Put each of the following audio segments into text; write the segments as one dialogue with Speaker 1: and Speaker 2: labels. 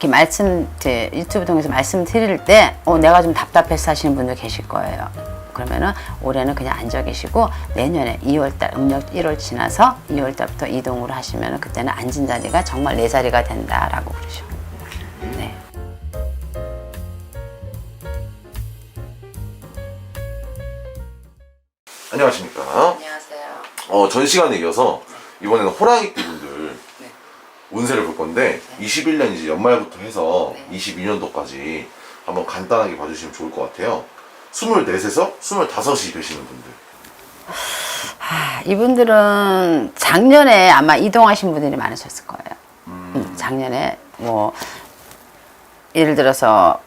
Speaker 1: 이렇게 말씀 제 유튜브 통해서 말씀드릴 때 어, 내가 좀 답답해서 하시는 분들 계실 거예요. 그러면은 올해는 그냥 앉아 계시고 내년에 2월달 음력 1월 지나서 2월달부터 이동을 하시면은 그때는 앉은 자리가 정말 내 자리가 된다라고 그러죠. 네.
Speaker 2: 안녕하십니까.
Speaker 1: 안녕하세요.
Speaker 2: 어, 전 시간에 이어서 이번에는 호랑이띠 분들
Speaker 1: 네.
Speaker 2: 운세를 볼 건데 21년 이제 연말부터 해서
Speaker 1: 네.
Speaker 2: 22년도까지 한번 간단하게 봐주시면 좋을 것 같아요. 24에서 25이 되시는 분들.
Speaker 1: 아, 이분들은 작년에 아마 이동하신 분들이 많으셨을 거예요. 음, 작년에 뭐 예를 들어서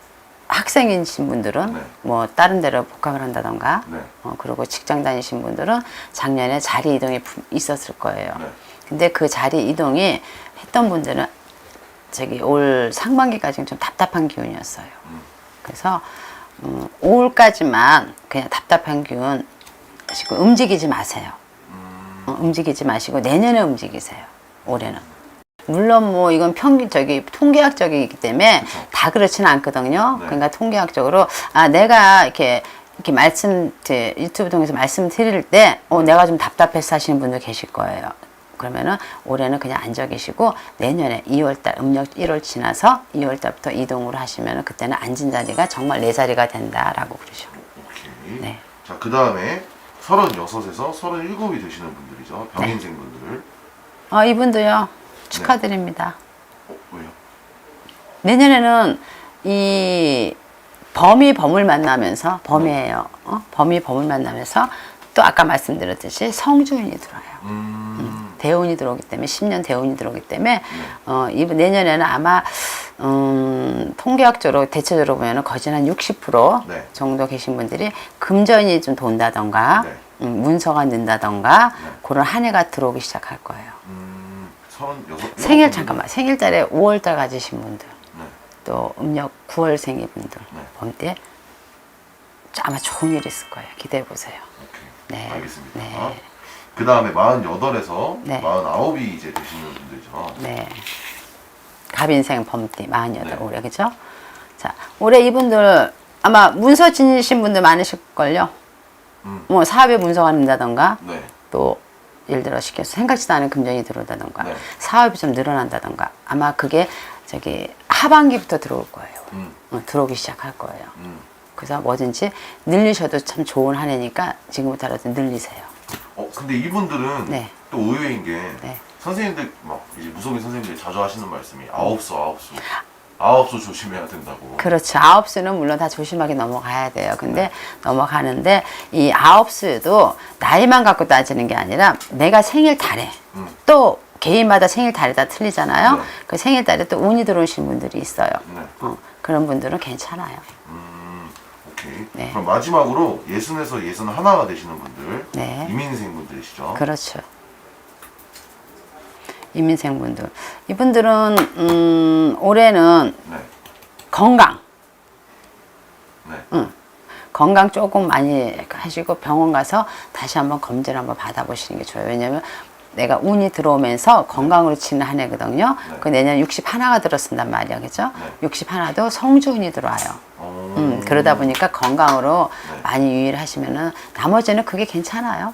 Speaker 1: 학생이신 분들은
Speaker 2: 네.
Speaker 1: 뭐 다른 데로 복학을 한다던가
Speaker 2: 네.
Speaker 1: 어, 그리고 직장 다니신 분들은 작년에 자리 이동이 부- 있었을 거예요.
Speaker 2: 네.
Speaker 1: 근데 그 자리 이동이 했던 분들은 저기 올 상반기까지는 좀 답답한 기운이었어요. 그래서 음, 5월까지만 그냥 답답한 기운 하시고 움직이지 마세요. 어, 움직이지 마시고 내년에 움직이세요. 올해는. 물론 뭐 이건 평균 저기 통계학적이기 때문에 다 그렇지는 않거든요.
Speaker 2: 네.
Speaker 1: 그러니까 통계학적으로 아 내가 이렇게 이렇게 말씀 제 유튜브 통해서 말씀 드릴 때 어, 내가 좀 답답해서 하시는 분들 계실 거예요. 그러면은 올해는 그냥 앉아 계시고 내년에 2월달 음력 1월 지나서 2월달부터 이동을 하시면은 그때는 앉은 자리가 정말 내 자리가 된다라고 그러죠.
Speaker 2: 오케이.
Speaker 1: 네.
Speaker 2: 자, 그 다음에 36에서 37이 되시는 분들이죠. 병인생 분들.
Speaker 1: 아 이분도요 축하드립니다.
Speaker 2: 어, 왜요?
Speaker 1: 내년에는 이 범이 범을 만나면서 범이에요. 어? 범이 범을 만나면서 또 아까 말씀드렸듯이 성주인이 들어와요.
Speaker 2: 음,
Speaker 1: 대운이 들어오기 때문에 10년 대운이 들어오기 때문에 어, 이번 내년에는 아마 음, 통계학적으로 대체적으로 보면은 거진 한 60%
Speaker 2: 네.
Speaker 1: 정도 계신 분들이 금전이 좀 돈다던가
Speaker 2: 네.
Speaker 1: 음, 문서가 는다던가
Speaker 2: 네.
Speaker 1: 그런 한 해가 들어오기 시작할 거예요.
Speaker 2: 음, 36.
Speaker 1: 생일 잠깐만 생일달에 5월달 가지신 분들
Speaker 2: 네.
Speaker 1: 또 음력 9월생이 분들
Speaker 2: 네.
Speaker 1: 범때 아마 좋은 일 있을 거예요. 기대해 보세요.
Speaker 2: 오케이.
Speaker 1: 네.
Speaker 2: 알겠습니다.
Speaker 1: 네.
Speaker 2: 그 다음에 48에서
Speaker 1: 네.
Speaker 2: 49이 이제 되시는 분들이죠.
Speaker 1: 네. 갑인생 범띠 48
Speaker 2: 네.
Speaker 1: 올해 그죠? 자 올해 이분들 아마 문서 지니신 분들 많으실걸요.
Speaker 2: 음.
Speaker 1: 뭐 사업에 문서가 는다던가
Speaker 2: 네.
Speaker 1: 또 예를 들어 시켜서 생각지도 않은 금전이 들어온다던가
Speaker 2: 네.
Speaker 1: 사업이 좀 늘어난다던가 아마 그게 저기 하반기부터 들어올 거예요.
Speaker 2: 음,
Speaker 1: 어, 들어오기 시작할 거예요.
Speaker 2: 음.
Speaker 1: 그래서 뭐든지 늘리셔도 참 좋은 한 해니까 지금부터라도 늘리세요.
Speaker 2: 어, 근데 이분들은
Speaker 1: 네.
Speaker 2: 또 의외인 게
Speaker 1: 네.
Speaker 2: 선생님들 막 이제 무속인 선생님들이 자주 하시는 말씀이 아홉 수 아홉 수 아홉 수 조심해야 된다고.
Speaker 1: 그렇죠. 아홉 수는 물론 다 조심하게 넘어가야 돼요. 근데 넘어가는데 이 아홉 수도 나이만 갖고 따지는 게 아니라 내가 생일 달에
Speaker 2: 음.
Speaker 1: 또 개인마다 생일 달이 다 틀리잖아요.
Speaker 2: 네.
Speaker 1: 그 생일 달에 또 운이 들어오신 분들이 있어요.
Speaker 2: 네.
Speaker 1: 어, 그런 분들은 괜찮아요.
Speaker 2: 음, 오케이.
Speaker 1: 네.
Speaker 2: 그럼 마지막으로 예순에서 예순 하나가 되시는 분들,
Speaker 1: 네.
Speaker 2: 이민생 분들이시죠.
Speaker 1: 그렇죠. 이민생 분들. 이분들은 음, 올해는
Speaker 2: 네.
Speaker 1: 건강.
Speaker 2: 네.
Speaker 1: 건강 조금 많이 하시고 병원 가서 다시 한번 검진을 한번 받아보시는 게 좋아요. 왜냐면 내가 운이 들어오면서 건강으로 치는 한 해거든요.
Speaker 2: 네.
Speaker 1: 그 내년 60 하나가 들었단 말이야. 그죠?
Speaker 2: 네.
Speaker 1: 60 하나도 성주운이 들어와요.
Speaker 2: 어,
Speaker 1: 음, 그러다 보니까 건강으로
Speaker 2: 네.
Speaker 1: 많이 유의를 하시면은 나머지는 그게 괜찮아요.